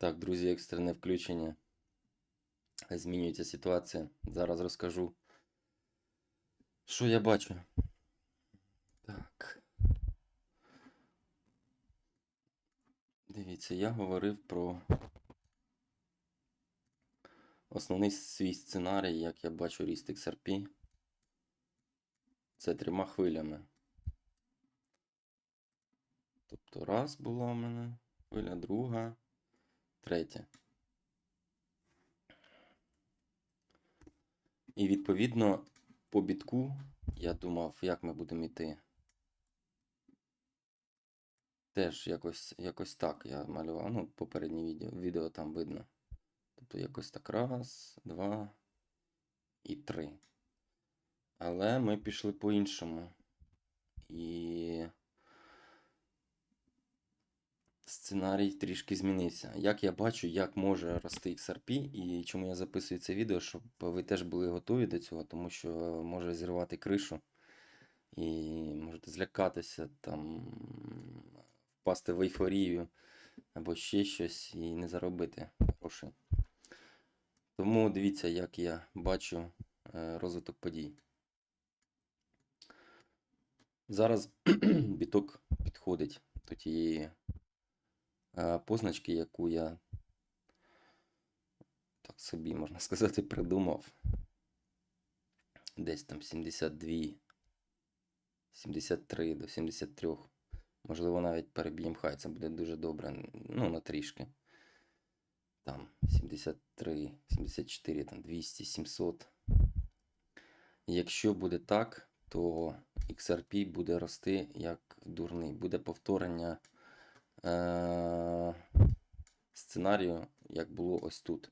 Так, друзі, екстрене включення. Змінюється ситуація. Зараз розкажу, що я бачу. Так. Дивіться, я говорив про основний свій сценарій, як я бачу ріст XRP. Це трьома хвилями. Тобто раз була у мене хвиля, друга, третя. І відповідно по бітку я думав, як ми будемо йти. Теж якось, якось так я малював. Ну, попереднє відео, відео там видно. Тобто якось так раз, два і три. Але ми пішли по-іншому. І сценарій трішки змінився. Як я бачу, як може рости XRP, і чому я записую це відео, щоб ви теж були готові до цього, тому що може зірвати кришу, і можете злякатися, там, впасти в ейфорію або ще щось і не заробити грошей. Тому дивіться, як я бачу е, розвиток подій. Зараз біток підходить до тієї е, позначки, яку я так собі, можна сказати, придумав. Десь там 72, 73 до 73. Можливо, навіть переб'ємо хай, це буде дуже добре. Ну, на трішки. Там 73, 74, там 200, 700. Якщо буде так, то XRP буде рости як дурний. Буде повторення е- сценарію, як було ось тут.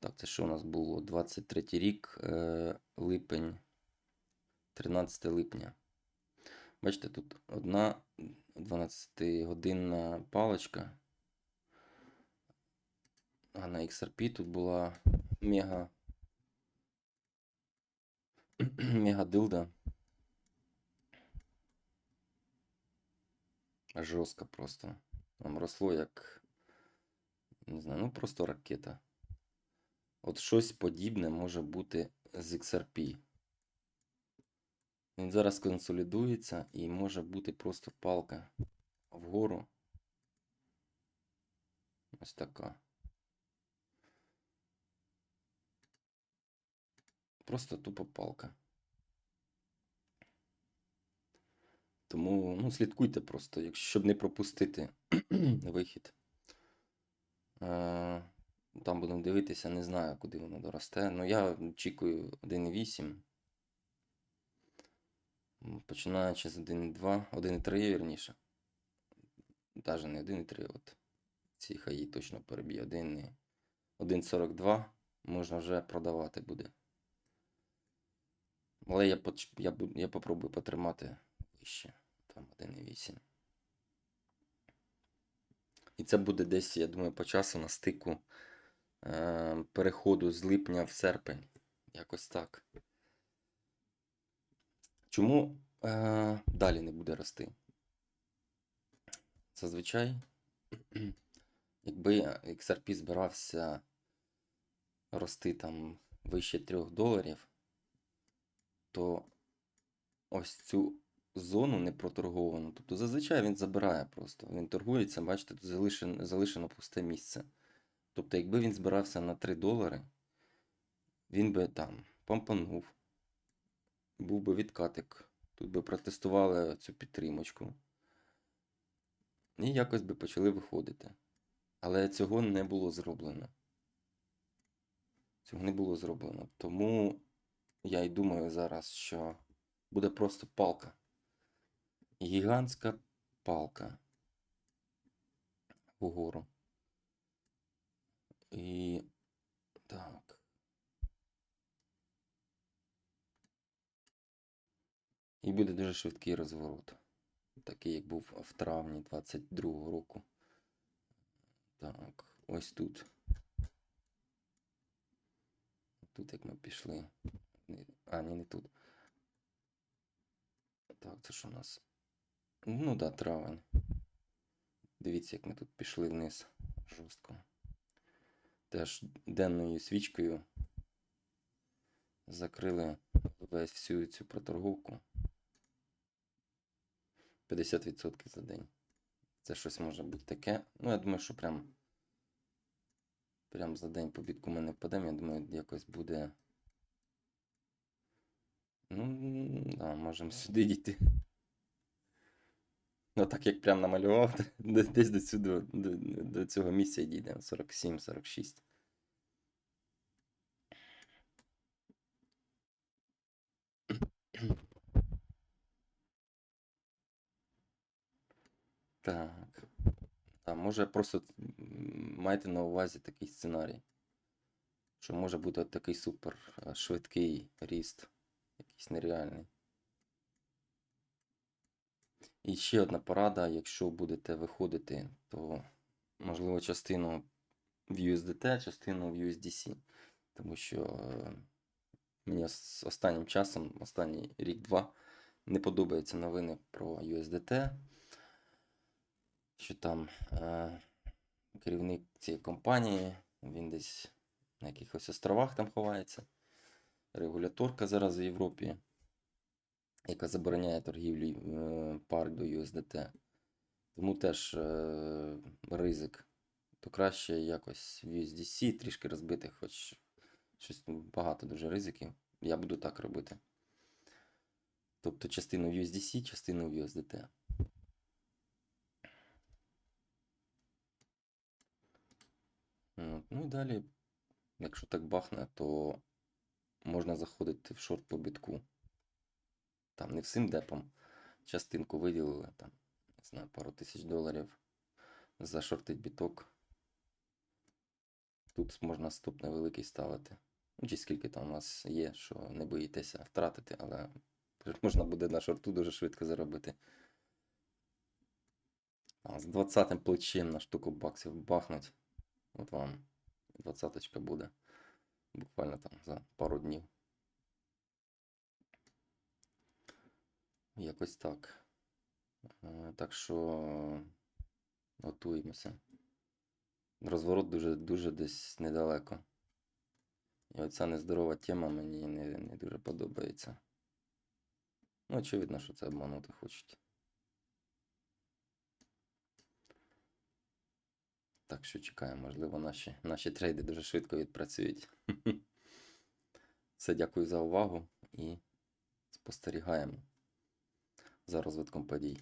Так, це що у нас було? 23 рік, е- липень, 13 липня. Бачите, тут одна 12-годинна паличка. А на XRP тут була мега. мега дилда. Жорстко просто. Там росло як. Не знаю, ну просто ракета. От щось подібне може бути з XRP. Він зараз консолідується і може бути просто палка вгору. Ось така. Просто тупо палка. Тому ну, слідкуйте просто, щоб не пропустити вихід. Е, Там будемо дивитися, не знаю, куди воно доросте. Ну, я очікую 1,8. Починаючи з 1,2, 1,3 вірніше. Навіть не 1,3, от ці хаї точно переб'є 1, 1,42 можна вже продавати буде. Але я, я, я попробую потримати вище. Там 1,8. І це буде десь, я думаю, по часу на стику е, переходу з липня в серпень. Якось так. Чому е, далі не буде рости? Зазвичай, якби XRP збирався рости там вище 3 доларів, то ось цю зону непроторговану. Тобто зазвичай він забирає просто. Він торгується, бачите, тут залишено, залишено пусте місце. Тобто, якби він збирався на 3 долари, він би там помпанув, був би відкатик. Тут би протестували цю підтримочку. І якось би почали виходити. Але цього не було зроблено. Цього не було зроблено. Тому я й думаю зараз, що буде просто палка. Гігантська палка вгору. І так. І буде дуже швидкий розворот. Такий, як був в травні 22-го року. Так, ось тут. Тут як ми пішли. А, ні, не тут. Так, це що у нас? Ну да, травень. Дивіться, як ми тут пішли вниз жорстко. теж денною свічкою закрили весь всю цю проторговку. 50% за день. Це щось може бути таке. Ну, я думаю, що прям, прям за день по бітку ми не впадемо. Я думаю, якось буде. Ну, да, можемо сюди дійти. Ну, так як прям намалював, десь до, сюди, до, до цього місця дійдемо. 47-46. Так. Та, може просто майте на увазі такий сценарій. Що може бути такий супер швидкий ріст, якийсь нереальний. І ще одна порада, якщо будете виходити, то можливо частину в USDT, частину в USDC. Тому що е, мені ос- останнім часом, останній рік-два, не подобаються новини про USDT, що там е, керівник цієї компанії, він десь на якихось островах там ховається. Регуляторка зараз в Європі, яка забороняє торгівлю е, пар до USDT. Тому теж е, ризик. То краще якось в USDC трішки розбити, хоч щось багато дуже ризиків. Я буду так робити. Тобто частину в USDC, частину в USDT. Ну і далі, якщо так бахне, то можна заходити в шорт по бітку. Там не всім депом. Частинку виділили, там, не знаю, пару тисяч доларів. Зашортить біток. Тут можна стоп невеликий ставити. Ну, чи скільки там у вас є, що не боїтеся втратити, але можна буде на шорту дуже швидко заробити. А, з 20-м плечем на штуку баксів бахнуть. От вам 20 буде. Буквально там за пару днів. Якось так. Е, Так що готуємося. Розворот дуже, дуже десь недалеко. І оця нездорова тема мені не, не дуже подобається. Ну, очевидно, що це обманути хочуть. Так що чекаємо, можливо, наші, наші трейди дуже швидко відпрацюють. Все, дякую за увагу і спостерігаємо за розвитком подій.